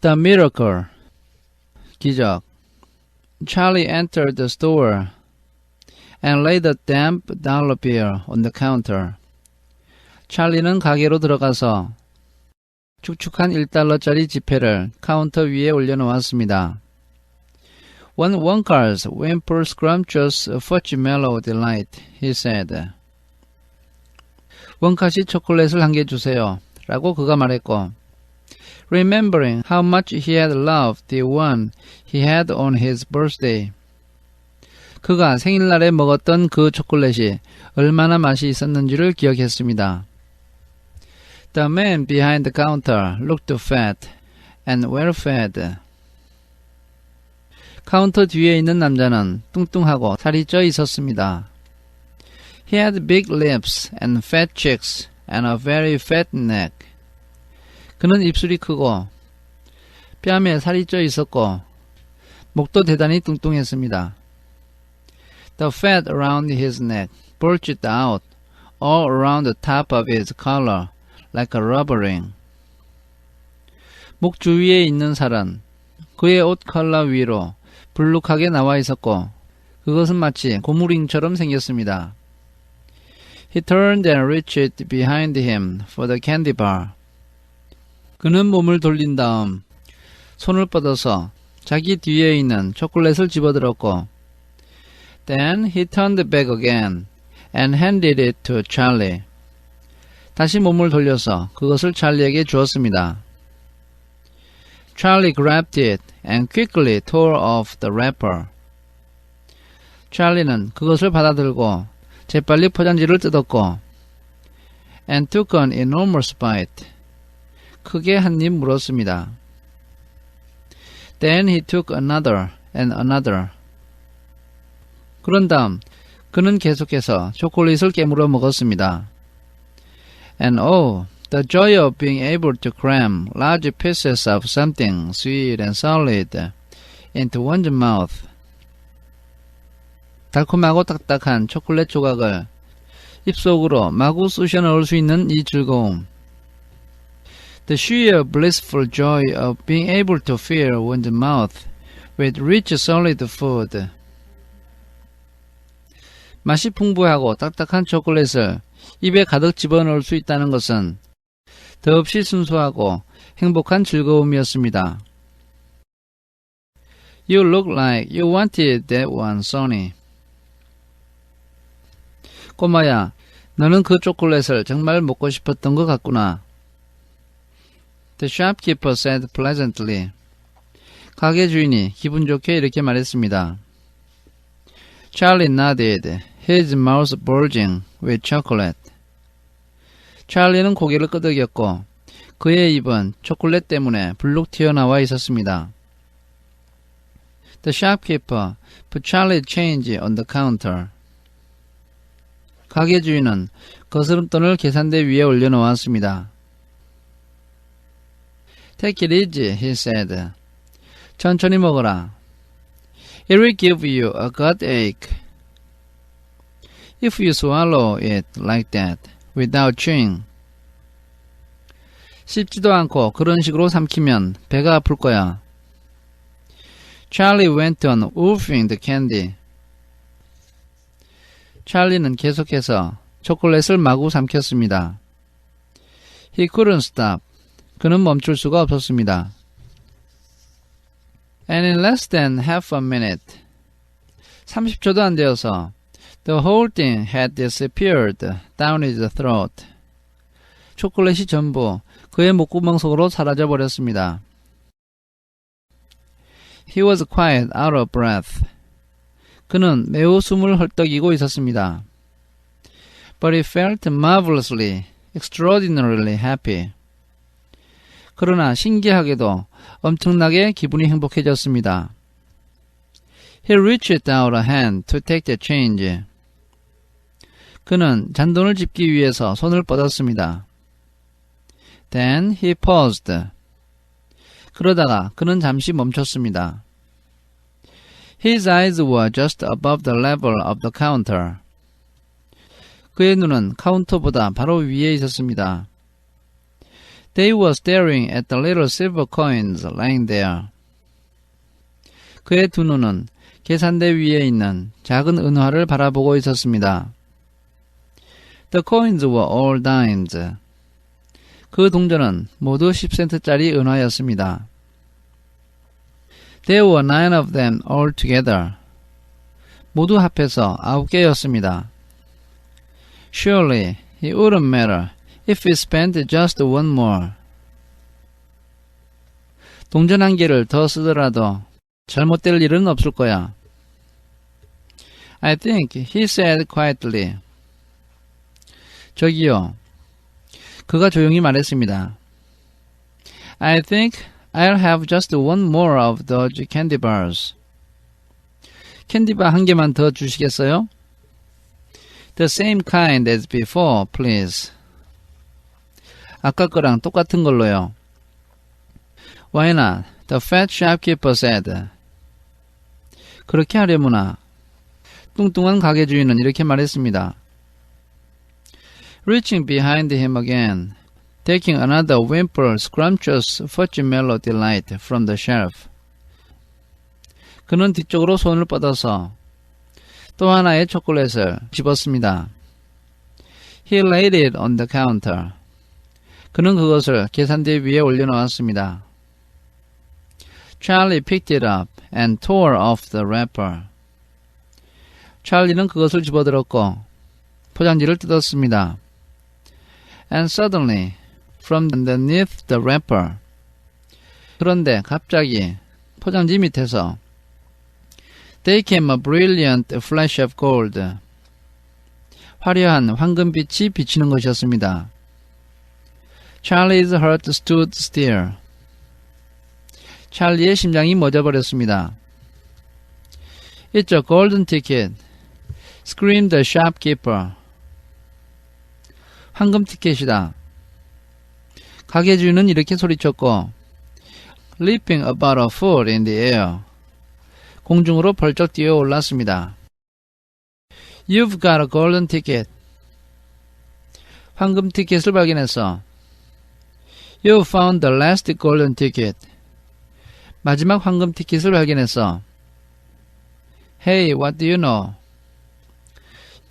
The miracle. 기적. Charlie entered the store and laid a damp dollar bill on the counter. 찰리는 가게로 들어가서 축축한 1달러짜리 지폐를 카운터 위에 올려놓았습니다. One wonka's whimper scrumptious fudge mellow delight, he said. 원카시 초콜릿을 한 개 주세요. 라고 그가 말했고, remembering how much he had loved the one he had on his birthday. 그가 생일날에 먹었던 그 초콜릿이 얼마나 맛이 있었는지를 기억했습니다. The man behind the counter looked fat and well fed. 카운터 뒤에 있는 남자는 뚱뚱하고 살이 쪄 있었습니다. He had big lips and fat cheeks and a very fat neck. 그는 입술이 크고 뺨에 살이 쪄 있었고 목도 대단히 뚱뚱했습니다. The fat around his neck bulged out all around the top of his collar like a rubber ring. 목 주위에 있는 살은 그의 옷 컬러 위로 불룩하게 나와 있었고 그것은 마치 고무링처럼 생겼습니다. He turned and reached behind him for the candy bar. 그는 몸을 돌린 다음 손을 뻗어서 자기 뒤에 있는 초콜릿을 집어들었고 Then he turned back again and handed it to Charlie. 다시 몸을 돌려서 그것을 찰리에게 주었습니다. Charlie grabbed it and quickly tore off the wrapper. 찰리는 그것을 받아들고 재빨리 포장지를 뜯었고 and took an enormous bite. 크게 한 입 물었습니다. Then he took another and another. 그런 다음 그는 계속해서 초콜릿을 깨물어 먹었습니다. And oh, the joy of being able to cram large pieces of something sweet and solid into one's mouth. 달콤하고 딱딱한 초콜릿 조각을 입속으로 마구 쑤셔 넣을 수 있는 이 즐거움. The sheer blissful joy of being able to fill one's mouth with rich solid food. 맛이 풍부하고 딱딱한 초콜릿을 입에 가득 집어넣을 수 있다는 것은 더없이 순수하고 행복한 즐거움이었습니다. You look like you wanted that one, Sonny. 꼬마야, 너는 그 초콜릿을 정말 먹고 싶었던 것 같구나. The shopkeeper said pleasantly. 가게 주인이 기분 좋게 이렇게 말했습니다. Charlie nodded, his mouth bulging with chocolate. 찰리는 고개를 끄덕였고 그의 입은 초콜릿 때문에 불룩 튀어나와 있었습니다. The shopkeeper put Charlie change on the counter. 가게 주인은 거스름돈을 계산대 위에 올려놓았습니다. Take it easy, he said. 천천히 먹어라. It will give you a gut ache. If you swallow it like that, without chewing. 씹지도 않고 그런 식으로 삼키면 배가 아플 거야. Charlie went on wolfing the candy. 찰리는 계속해서 초콜릿을 마구 삼켰습니다. He couldn't stop. 그는 멈출 수가 없었습니다. And in less than half a minute, 30초도 안 되어서 the whole thing had disappeared down his throat. 초콜릿이 전부 그의 목구멍 속으로 사라져 버렸습니다. He was quite out of breath. 그는 매우 숨을 헐떡이고 있었습니다. But he felt marvelously, extraordinarily happy. 그러나 신기하게도 엄청나게 기분이 행복해졌습니다. He reached out a hand to take the change. 그는 잔돈을 집기 위해서 손을 뻗었습니다. Then he paused. 그러다가 그는 잠시 멈췄습니다. His eyes were just above the level of the counter. 그의 눈은 카운터보다 바로 위에 있었습니다. They were staring at the little silver coins lying there. 그의 두 눈은 계산대 위에 있는 작은 은화를 바라보고 있었습니다. The coins were all dimes. 그 동전은 모두 10센트짜리 은화였습니다. There were nine of them all together. 모두 합해서 아홉 개였습니다. Surely it wouldn't matter if we spent just one more. 동전 한 개를 더 쓰더라도 잘못될 일은 없을 거야. I think he said quietly. 저기요. 그가 조용히 말했습니다. I think I'll have just one more of those candy bars. 캔디바 한 개만 더 주시겠어요? The same kind as before, please. 아까 거랑 똑같은 걸로요. Why not? The fat shopkeeper said. 그렇게 하려무나. 뚱뚱한 가게 주인은 이렇게 말했습니다. Reaching behind him again, taking another whimper scrumptious Fudgemellow delight from the shelf. 그는 뒤쪽으로 손을 뻗어서 또 하나의 초콜릿을 집었습니다. He laid it on the counter. 그는 그것을 계산대 위에 올려놓았습니다. Charlie picked it up and tore off the wrapper. 찰리는 그것을 집어들었고 포장지를 뜯었습니다. And suddenly, from underneath the wrapper. 그런데 갑자기 포장지 밑에서 They came a brilliant flash of gold. 화려한 황금빛이 비치는 것이었습니다. Charlie's heart stood still. 찰리의 심장이 멎어버렸습니다. It's a golden ticket. screamed the shopkeeper. 황금 티켓이다. 가게 주인은 이렇게 소리쳤고, leaping about a foot in the air. 공중으로 벌쩍 뛰어 올랐습니다. You've got a golden ticket. 황금 티켓을 발견했어. You found the last golden ticket. 마지막 황금 티켓을 발견했어. Hey, what do you know?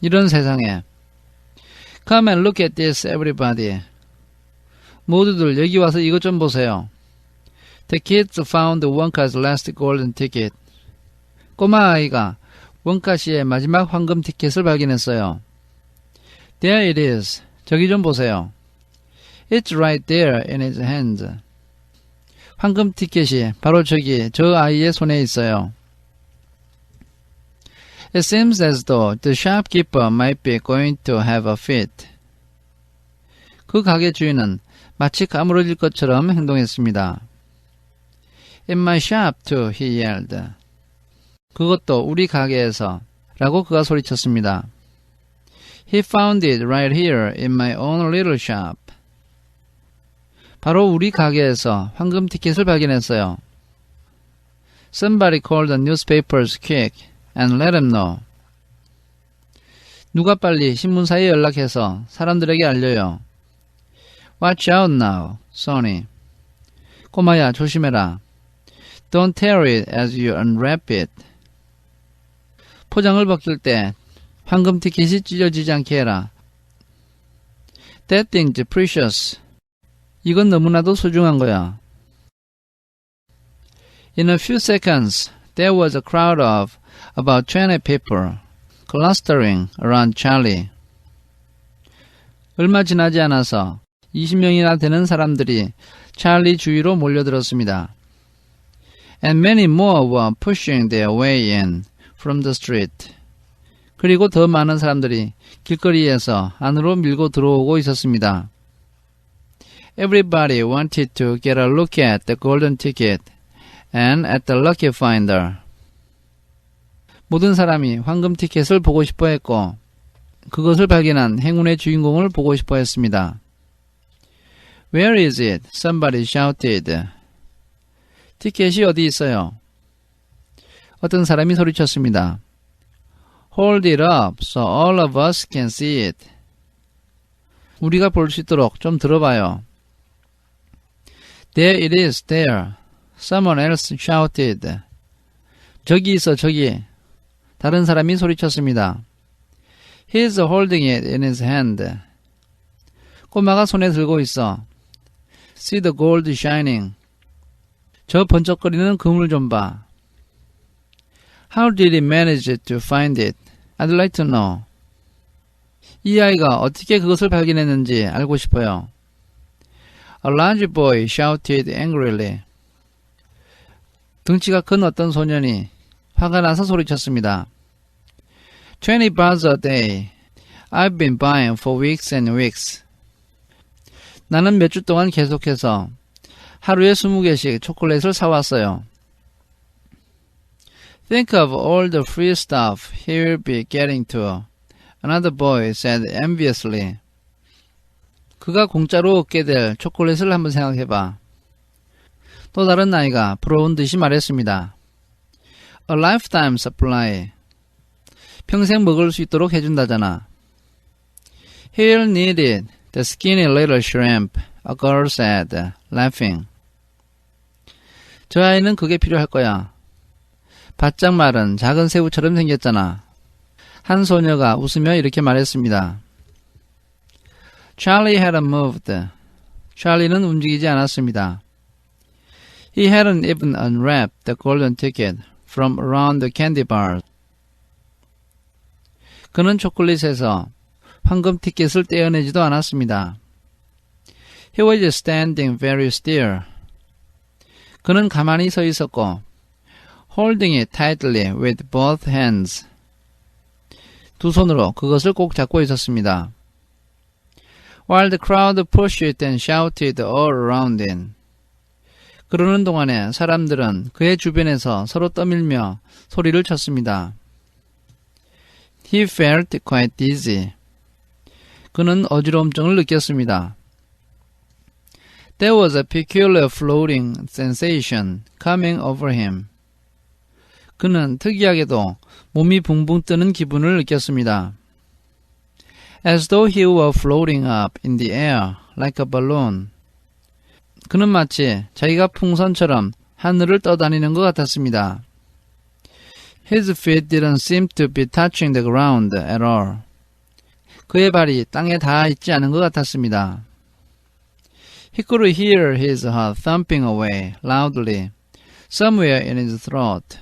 이런 세상에. Come and look at this, everybody. 모두들 여기 와서 이것 좀 보세요. The kids found Wonka's last golden ticket. 꼬마 아이가 원카 씨의 마지막 황금 티켓을 발견했어요. There it is. 저기 좀 보세요. It's right there in his hand. 황금 티켓이 바로 저기 저 아이의 손에 있어요. It seems as though the shopkeeper might be going to have a fit. 그 가게 주인은 마치 가물어질 것처럼 행동했습니다. In my shop too, he yelled. 그것도 우리 가게에서 라고 그가 소리쳤습니다. He found it right here in my own little shop. 바로 우리 가게에서 황금 티켓을 발견했어요. Somebody called the newspapers quick and let them know. 누가 빨리 신문사에 연락해서 사람들에게 알려요. Watch out now, Sonny. 꼬마야, 조심해라. Don't tear it as you unwrap it. 포장을 벗길 때 황금 티켓이 찢어지지 않게 해라. That thing's precious. 이건 너무나도 소중한 거야. In a few seconds, there was a crowd of about 20 people clustering around Charlie. 얼마 지나지 않아서 20명이나 되는 사람들이 찰리 주위로 몰려들었습니다. And many more were pushing their way in from the street. 그리고 더 많은 사람들이 길거리에서 안으로 밀고 들어오고 있었습니다. Everybody wanted to get a look at the golden ticket and at the lucky finder. 모든 사람이 황금 티켓을 보고 싶어 했고, 그것을 발견한 행운의 주인공을 보고 싶어 했습니다. Where is it? Somebody shouted. 티켓이 어디 있어요? 어떤 사람이 소리쳤습니다. Hold it up so all of us can see it. 우리가 볼 수 있도록 좀 들어봐요. There it is, there. Someone else shouted. 저기 있어, 저기. 다른 사람이 소리쳤습니다. He's holding it in his hand. 꼬마가 손에 들고 있어. See the gold shining. 저 번쩍거리는 그물 좀 봐. How did he manage to find it? I'd like to know. 이 아이가 어떻게 그것을 발견했는지 알고 싶어요. A large boy shouted angrily. 등치가 큰 어떤 소년이 화가 나서 소리쳤습니다. Twenty bars a day. I've been buying for weeks and weeks. 나는 몇 주 동안 계속해서 하루에 20개씩 초콜릿을 사왔어요. Think of all the free stuff he will be getting to. Another boy said enviously. 그가 공짜로 얻게 될 초콜릿을 한번 생각해봐. 또 다른 아이가 부러운 듯이 말했습니다. A lifetime supply. 평생 먹을 수 있도록 해준다잖아. He'll need it. The skinny little shrimp. A girl said, laughing. 저 아이는 그게 필요할 거야. 바짝 마른 작은 새우처럼 생겼잖아. 한 소녀가 웃으며 이렇게 말했습니다. Charlie hadn't moved. 찰리는 움직이지 않았습니다. He hadn't even unwrapped the golden ticket from around the candy bar. 그는 초콜릿에서 황금 티켓을 떼어내지도 않았습니다. He was standing very still. 그는 가만히 서 있었고, holding it tightly with both hands. 두 손으로 그것을 꼭 잡고 있었습니다. While the crowd pushed and shouted all around him. 그러는 동안에 사람들은 그의 주변에서 서로 떠밀며 소리를 쳤습니다. He felt quite dizzy. 그는 어지러움증을 느꼈습니다. There was a peculiar floating sensation coming over him. 그는 특이하게도 몸이 붕붕 뜨는 기분을 느꼈습니다. As though he were floating up in the air like a balloon. 그는 마치 자기가 풍선처럼 하늘을 떠다니는 것 같았습니다. His feet didn't seem to be touching the ground at all. 그의 발이 땅에 닿아 있지 않은 것 같았습니다. He could hear his heart thumping away loudly somewhere in his throat.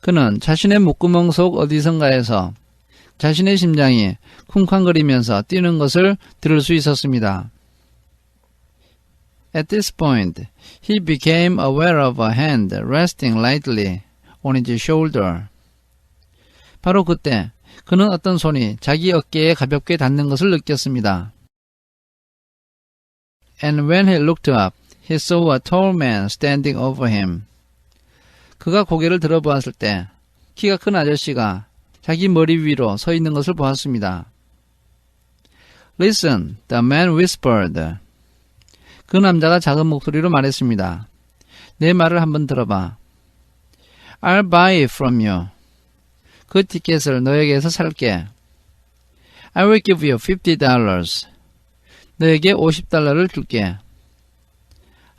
그는 자신의 목구멍 속 어디선가에서 자신의 심장이 쿵쾅거리면서 뛰는 것을 들을 수 있었습니다. At this point, he became aware of a hand resting lightly on his shoulder. 바로 그때 그는 어떤 손이 자기 어깨에 가볍게 닿는 것을 느꼈습니다. And when he looked up, he saw a tall man standing over him. 그가 고개를 들어보았을 때 키가 큰 아저씨가 자기 머리 위로 서 있는 것을 보았습니다. Listen, the man whispered. 그 남자가 작은 목소리로 말했습니다. 내 말을 한번 들어봐. I'll buy it from you. 그 티켓을 너에게서 살게. I will give you fifty dollars. 너에게 50달러를 줄게.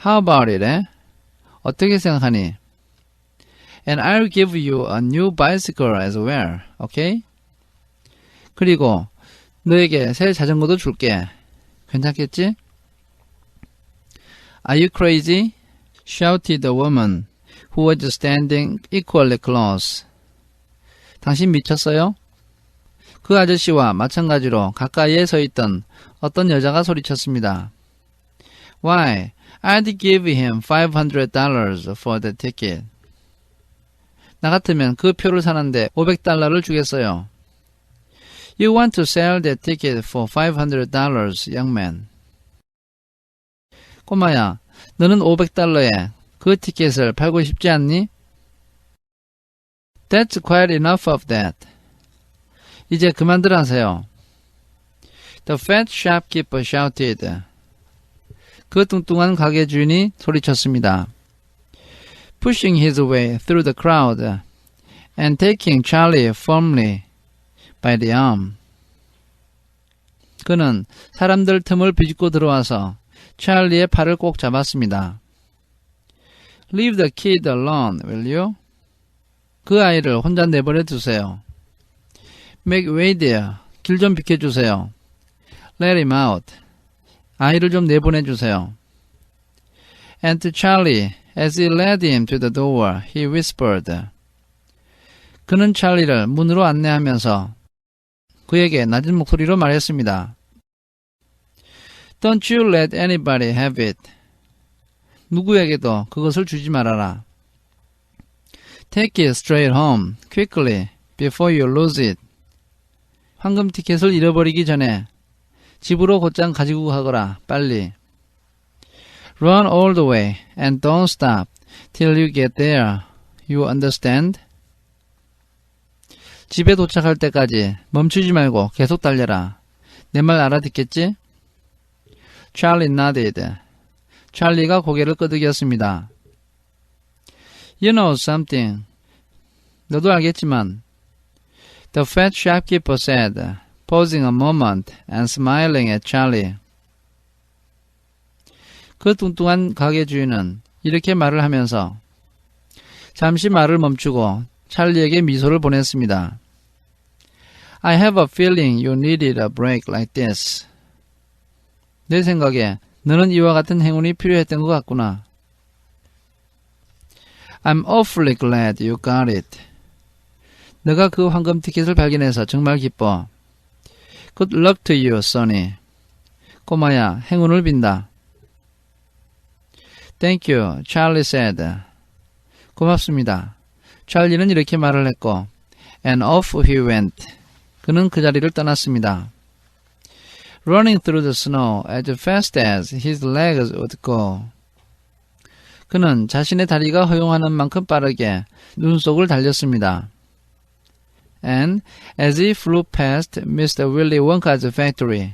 How about it? 에? 어떻게 생각하니? And I'll give you a new bicycle as well. Okay? 그리고 너에게 새 자전거도 줄게. 괜찮겠지? Are you crazy? shouted the woman who was standing equally close. 당신 미쳤어요? 그 아저씨와 마찬가지로 가까이에 서 있던 어떤 여자가 소리쳤습니다. Why, I'd give him $500 for the ticket. 나 같으면 그 표를 사는데 500달러를 주겠어요. You want to sell that ticket for $500, young man. 꼬마야, 너는 500달러에 그 티켓을 팔고 싶지 않니? That's quite enough of that. 이제 그만들 하세요. The fat shopkeeper shouted. 그 뚱뚱한 가게 주인이 소리쳤습니다. Pushing his way through the crowd and taking Charlie firmly by the arm. 그는 사람들 틈을 비집고 들어와서 찰리의 팔을 꼭 잡았습니다. Leave the kid alone, will you? 그 아이를 혼자 내버려 두세요. Make way there. 길 좀 비켜주세요. Let him out. 아이를 좀 내보내주세요. And Charlie, as he led him to the door, he whispered. 그는 찰리를 문으로 안내하면서 그에게 낮은 목소리로 말했습니다. Don't you let anybody have it. 누구에게도 그것을 주지 말아라. Take it straight home, quickly, before you lose it. 황금 티켓을 잃어버리기 전에 집으로 곧장 가지고 가거라, 빨리. Run all the way and don't stop till you get there. You understand? 집에 도착할 때까지 멈추지 말고 계속 달려라. 내 말 알아듣겠지? Charlie nodded. 찰리가 고개를 끄덕였습니다. You know something. 너도 알겠지만 The fat shopkeeper said, pausing a moment and smiling at Charlie. 그 뚱뚱한 가게 주인은 이렇게 말을 하면서 잠시 말을 멈추고 찰리에게 미소를 보냈습니다. I have a feeling you needed a break like this. 내 생각에 너는 이와 같은 행운이 필요했던 것 같구나. I'm awfully glad you got it. 너가 그 황금 티켓을 발견해서 정말 기뻐. Good luck to you, Sonny. 꼬마야, 행운을 빈다. Thank you, Charlie said. 고맙습니다. 찰리는 이렇게 말을 했고, and off he went. 그는 그 자리를 떠났습니다. Running through the snow as fast as his legs would go. 그는 자신의 다리가 허용하는 만큼 빠르게 눈 속을 달렸습니다. And as he flew past Mr. Willy Wonka's factory.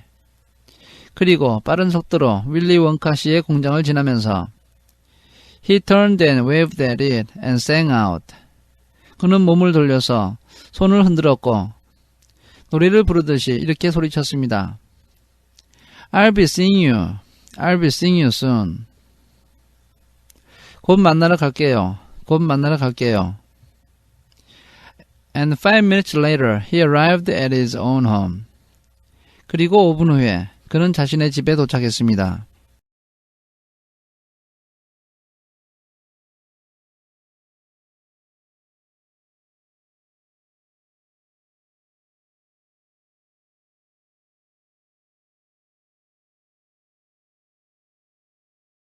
그리고 빠른 속도로 윌리 원카 씨의 공장을 지나면서 He turned and waved at it and sang out. 그는 몸을 돌려서 손을 흔들었고 노래를 부르듯이 이렇게 소리쳤습니다. I'll be seeing you. I'll be seeing you soon. 곧 만나러 갈게요. 곧 만나러 갈게요. And five minutes later, he arrived at his own home. 그리고 5분 후에 그는 자신의 집에 도착했습니다.